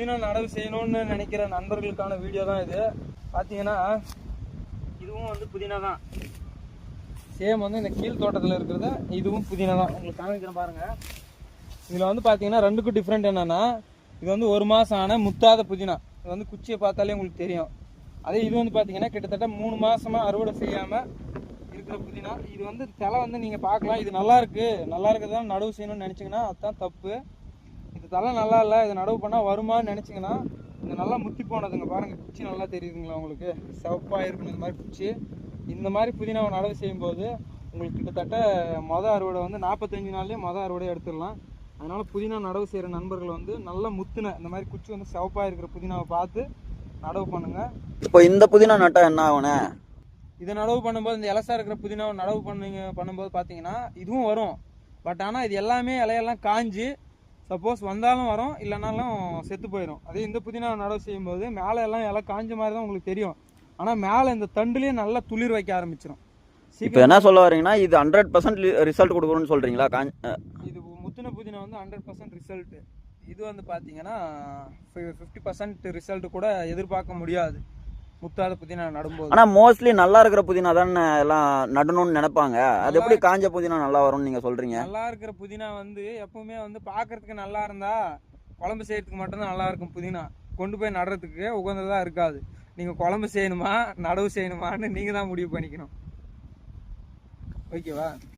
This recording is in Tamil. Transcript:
புதினா நடவு செய்யணும்னு நினைக்கிற நண்பர்களுக்கான வீடியோ தான் இது. பார்த்தீங்கன்னா இதுவும் வந்து புதினா தான். சேம் வந்து இந்த கீழ் தோட்டத்தில் இருக்கிறது இதுவும் புதினா தான். உங்களுக்கு காமிக்கிறேன் பாருங்கள் இதில் வந்து பார்த்தீங்கன்னா ரெண்டுக்கும் டிஃப்ரெண்ட் என்னென்னா இது வந்து ஒரு மாதம் ஆன முத்தாத புதினா. இது வந்து குச்சியை பார்த்தாலே உங்களுக்கு தெரியும். அதே இது வந்து பார்த்தீங்கன்னா கிட்டத்தட்ட மூணு மாதமாக அறுவடை செய்யாமல் இருக்கிற புதினா. இது வந்து தலை வந்து நீங்கள் பார்க்கலாம். இது நல்லா இருக்கு. நல்லா நடவு செய்யணும்னு நினச்சிங்கன்னா அதுதான் தப்பு. இது தலை நல்லா இல்லை இது நடவு பண்ணால் வருமான்னு நினச்சிங்கன்னா இது நல்லா முத்தி போனதுங்க. பாருங்க குச்சி நல்லா தெரியுதுங்களா உங்களுக்கு? சிவப்பாக இருக்கணும் இந்த மாதிரி குச்சி. இந்த மாதிரி புதினாவை நடவு செய்யும்போது உங்களுக்கு கிட்டத்தட்ட மொத அறுவடை வந்து நாற்பத்தஞ்சு நாள்லேயே மொத அறுவடை எடுத்துடலாம். அதனால புதினா நடவு செய்கிற நண்பர்கள் வந்து நல்லா முத்துன இந்த மாதிரி குச்சி வந்து சிவப்பாக இருக்கிற புதினாவை பார்த்து நடவு பண்ணுங்க. இப்போ இந்த புதினா நட்டா என்ன ஆகுண்ணே இதை நடவு பண்ணும்போது இந்த இலசா இருக்கிற புதினாவை நடவு பண்ணுங்க பண்ணும்போது பார்த்தீங்கன்னா இதுவும் வரும். பட் ஆனால் இது எல்லாமே இலையெல்லாம் காஞ்சு சப்போஸ் வந்தாலும் வரும் இல்லைனாலும் செத்து போயிடும் அதே இந்த புதினா நடவு செய்யும்போது மேலே எல்லாம் இலை காஞ்ச மாதிரி தான் உங்களுக்கு தெரியும். ஆனால் மேலே இந்த தண்டுலேயே நல்லா துளிர் வைக்க ஆரம்பிச்சிடும் இப்போ என்ன சொல்ல வரீங்கன்னா இது ஹண்ட்ரட் பர்சன்ட் ரிசல்ட் கொடுக்குறோன்னு சொல்றீங்களா? காஞ் அஹ், இது முத்தின புதினா வந்து ஹண்ட்ரட் பர்சன்ட் ரிசல்ட் இது வந்து பார்த்தீங்கன்னா ஃபிஃப்டி பர்சன்ட் ரிசல்ட் கூட எதிர்பார்க்க முடியாது. முத்தாத புதினா நடும்போது. ஆனா மோஸ்ட்லி நல்லா இருக்கிற புதினா தானே எல்லாம் நடணும்னு நினைப்பாங்க. அது எப்படி காஞ்ச புதினா நல்லா வரும்னு நீங்க சொல்றீங்க? நல்லா இருக்கிற புதினா வந்து எப்பவுமே வந்து பார்க்கறதுக்கு நல்லா இருந்தா குழம்பு செய்யறதுக்கு மட்டும்தான் நல்லா இருக்கும் புதினா. கொண்டு போய் நடுறதுக்கு உகந்ததா இருக்காது. நீங்க குழம்பு செய்யணுமா நடவு செய்யணுமான்னு நீங்க தான் முடிவு பண்ணிக்கணும். ஓகேவா?